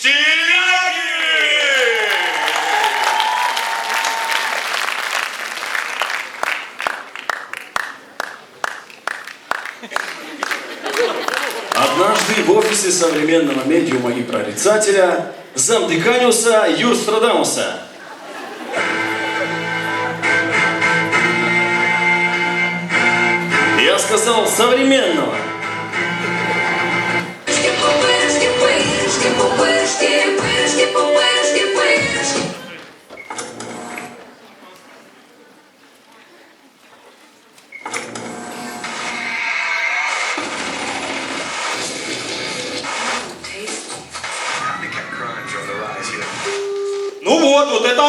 Стиляки! Однажды в офисе современного медиума и прорицателя замдеканиуса Юрстрадамуса. Я сказал современного.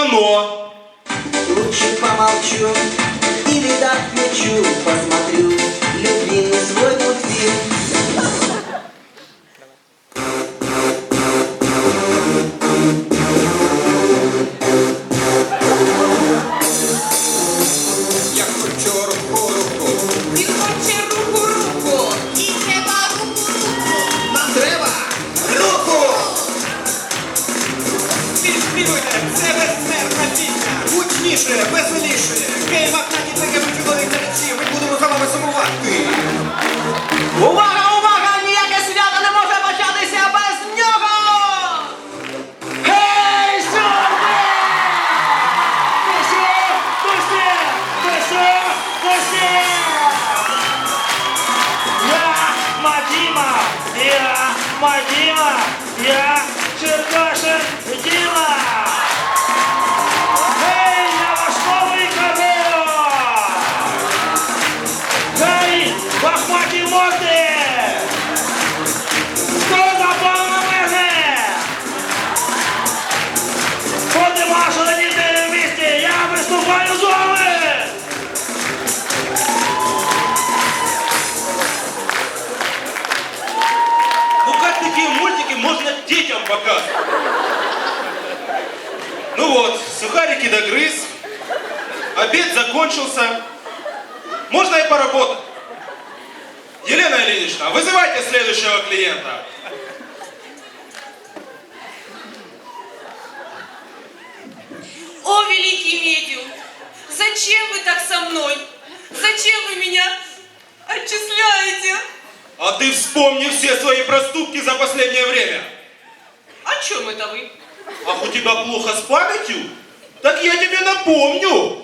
Вот, Мадіма, я Черкашин Діма! Вот, сухарики догрыз, обед закончился, можно и поработать. Елена Ильинична, вызывайте следующего клиента. О, великий медиум, зачем вы так со мной? Зачем вы меня отчисляете? А ты вспомни все свои проступки за последнее время. О чем это вы? Ах, у тебя плохо с памятью? Так я тебе напомню.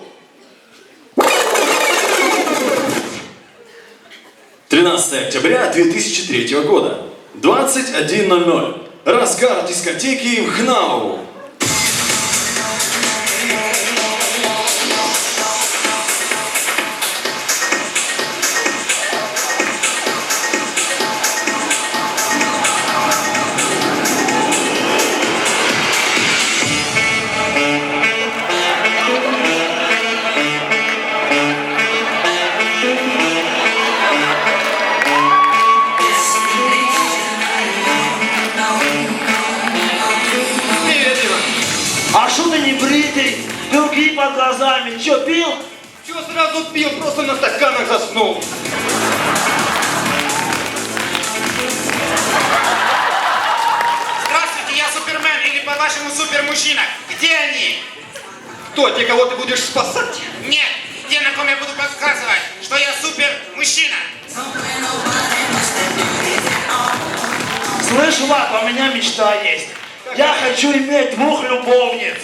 13 октября 2003 года. 21.00. Разгар дискотеки в Хнау. Глазами. Че, пил? Чего сразу пил, просто на стаканах заснул. Здравствуйте, я Супермен, или по-вашему супермужчина. Где они? Кто, те, кого ты будешь спасать? Нет, те, на ком я буду подсказывать, что я супермужчина. Слышь, Влад, у меня мечта есть. Я хочу иметь двух любовниц.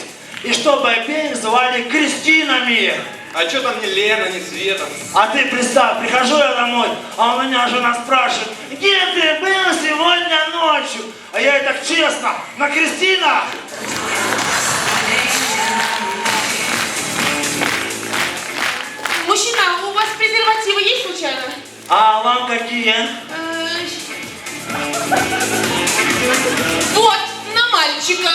И чтобы обеих звали Кристинами. А что там ни Лена, ни Света? А ты представь, прихожу я домой, а у меня жена спрашивает, где ты был сегодня ночью? А я ей так честно, на Кристина. Мужчина, у вас презервативы есть случайно? А вам какие? Э, Вот, на мальчика.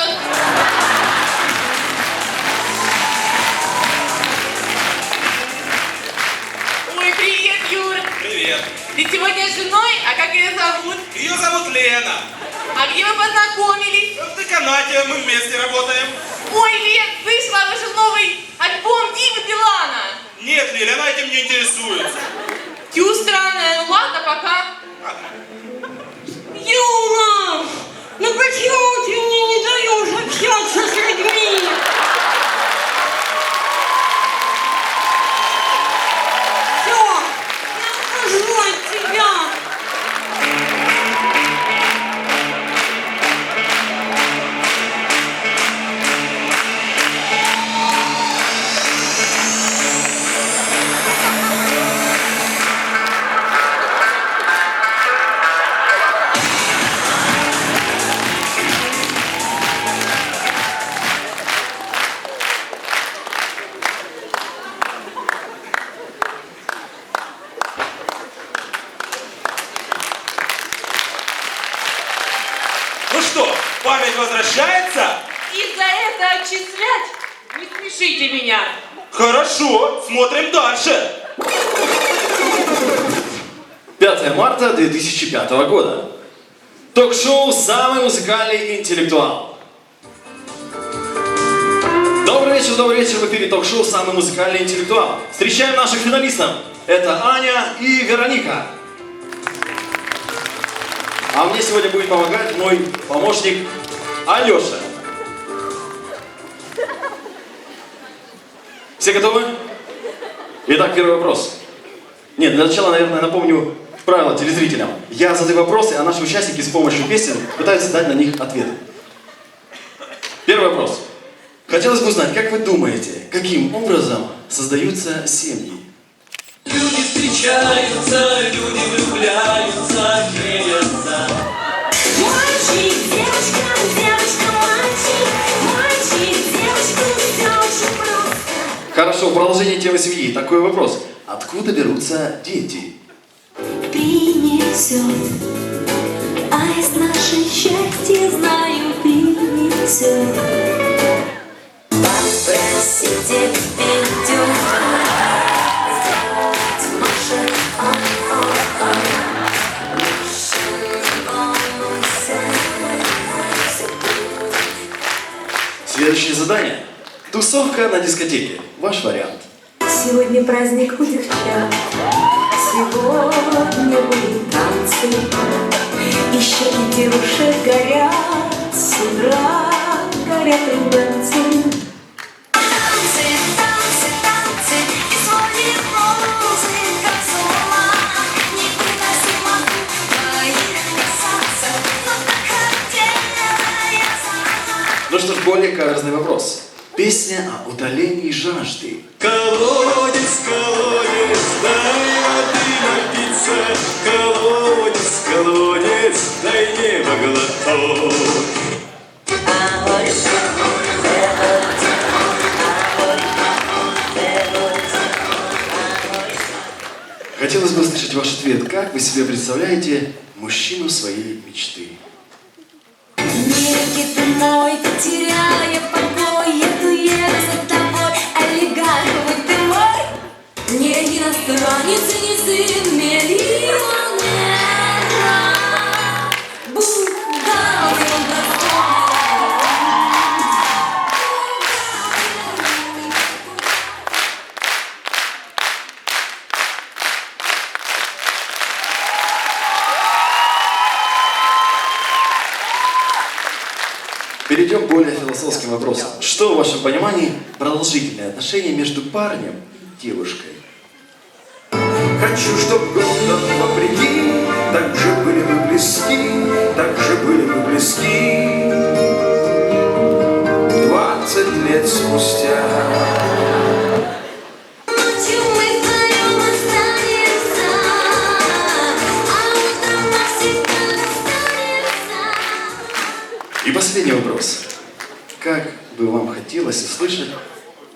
привет. Ты сегодня с женой, а как ее зовут? Ее зовут Лена. А где вы познакомились? В деканате, мы вместе работаем. Ой, Лен, вышла вышел новый альбом Димы Билана. Нет, Лена, она этим не интересуется. Тю странная, ну ладно, пока. Юла, ну почему ты мне не даешь общаться с людьми? Возвращается? И за это отчислять? Не смешите меня. Хорошо, смотрим дальше. 5 марта 2005 года. Ток-шоу «Самый музыкальный интеллектуал». Добрый вечер, добрый вечер. В эфире ток-шоу «Самый музыкальный интеллектуал». Встречаем наших финалистов. Это Аня и Вероника. А мне сегодня будет помогать мой помощник Алеша. Все готовы? Итак, первый вопрос. Нет, для начала, наверное, напомню правила телезрителям. Я задаю вопросы, а наши участники с помощью песен пытаются дать на них ответы. Первый вопрос. Хотелось бы узнать, как вы думаете, каким образом создаются семьи? Люди встречаются, люди влюбляются, женятся. Хорошо, продолжение темы семьи. Такой вопрос. Откуда берутся дети? Принесет, аист наше счастье, знаю, принесет. Тусовка на дискотеке. Ваш вариант. Сегодня праздник у девчат, сегодня будут танцы. Еще и девушек горят, с утра горят сама. Ну что ж, более каверзный вопрос. Песня о удалении жажды. Колодец, колодец, дай воды напиться. Колодец, колодец, дай небо глоток. Хотелось бы услышать ваш ответ. Как вы себе представляете мужчину своей мечты? Миленький ты мой, теряя покой, И не галантен, Перейдем к более философским вопросам. Что, в вашем понимании, продолжительные отношения между парнем и девушкой? Хочу, чтоб годом вопреки Так же были мы близки, так же были мы близки Двадцать лет спустя Ночью мы вдвоем останемся, а. И последний вопрос. Как бы вам хотелось услышать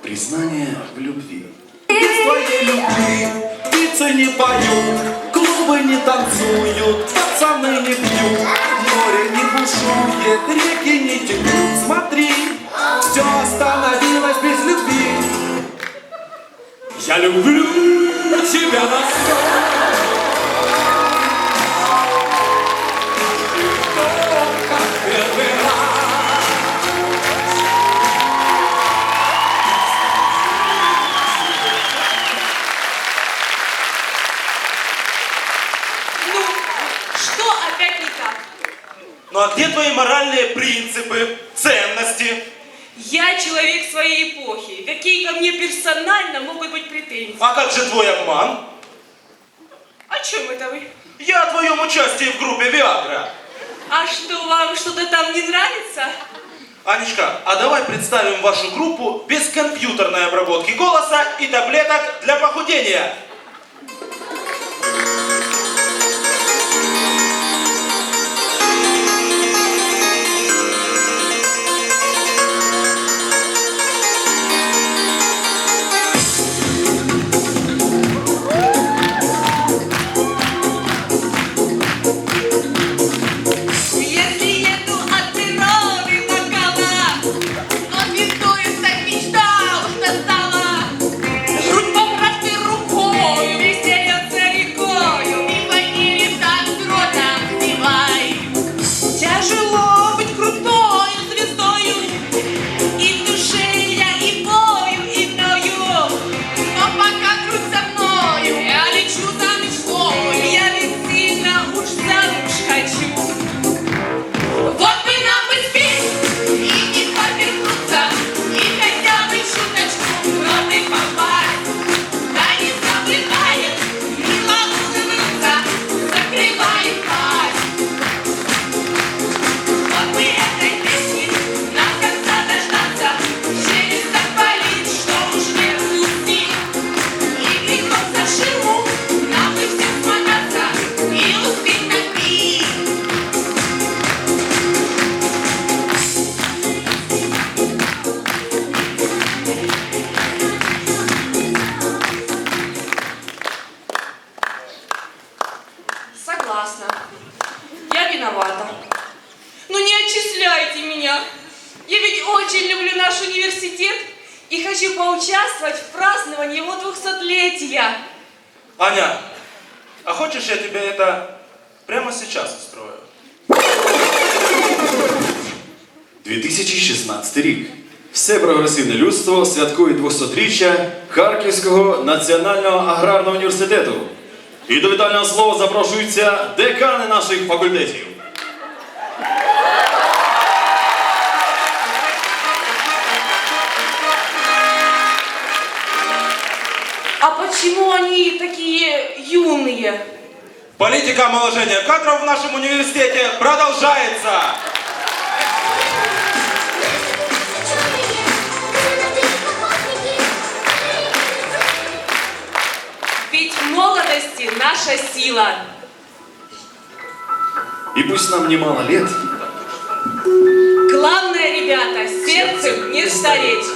признание в любви? Без твоей любви птицы не поют Клубы не танцуют, пацаны не пьют. Море не бушует, реки не текут. Смотри, все остановилось без любви. Я люблю тебя на все. А где твои моральные принципы, ценности? Я человек своей эпохи. Какие ко мне персонально могут быть претензии? А как же твой обман? О чем это вы? Я о твоем участии в группе Виагра. А что, вам что-то там не нравится? Анечка, а давай представим вашу группу без компьютерной обработки голоса и таблеток для похудения. 200-летия. Аня, а хочешь я тебе это прямо сейчас устрою? 2016 рік. Все прогресивне людство святкує 200-річчя Харківського національного аграрного університету. І до вітального слова запрошуються декани наших факультетів. Политика омоложения кадров в нашем университете продолжается. Ведь в молодости наша сила. И пусть нам немало лет, Главное, ребята, сердцем не стареть.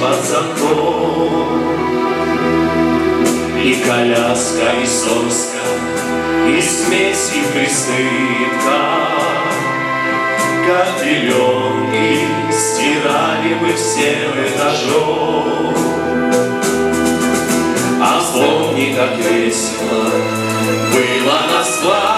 Под замком И коляска, и соска И смесь, и присыпка. Как пеленки Стирали мы всем этажом. А вспомни, как весело было на свадьбе,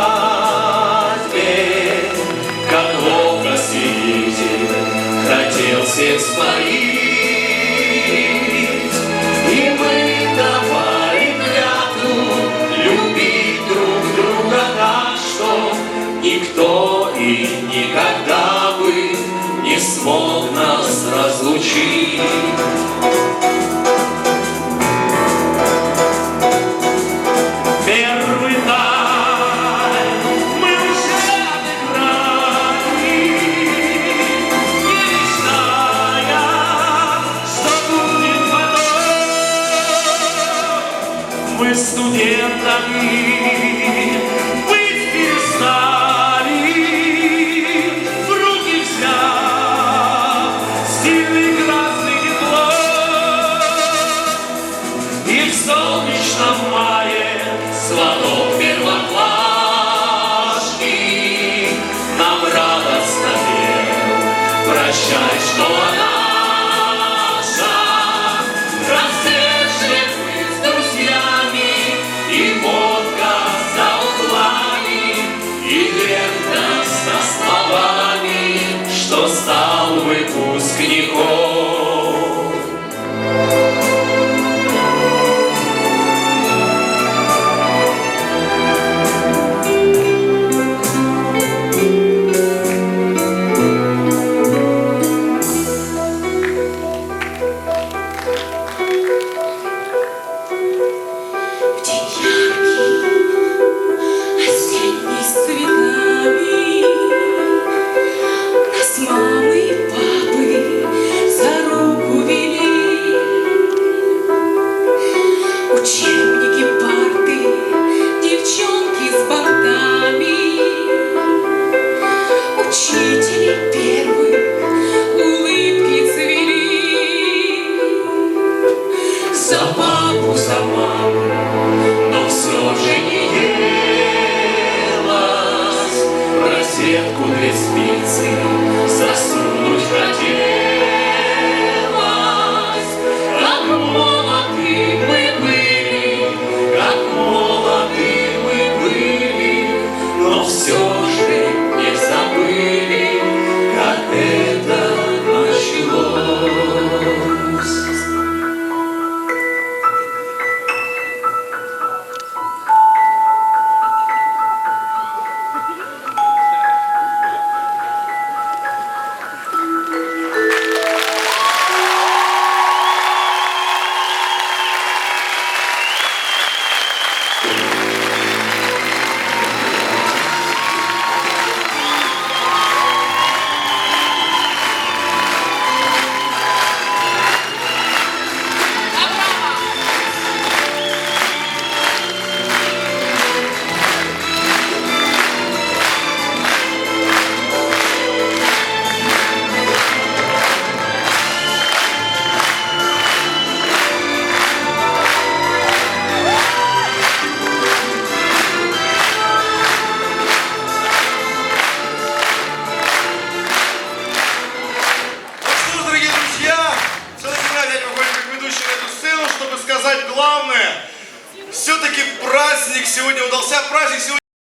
смог нас разлучить.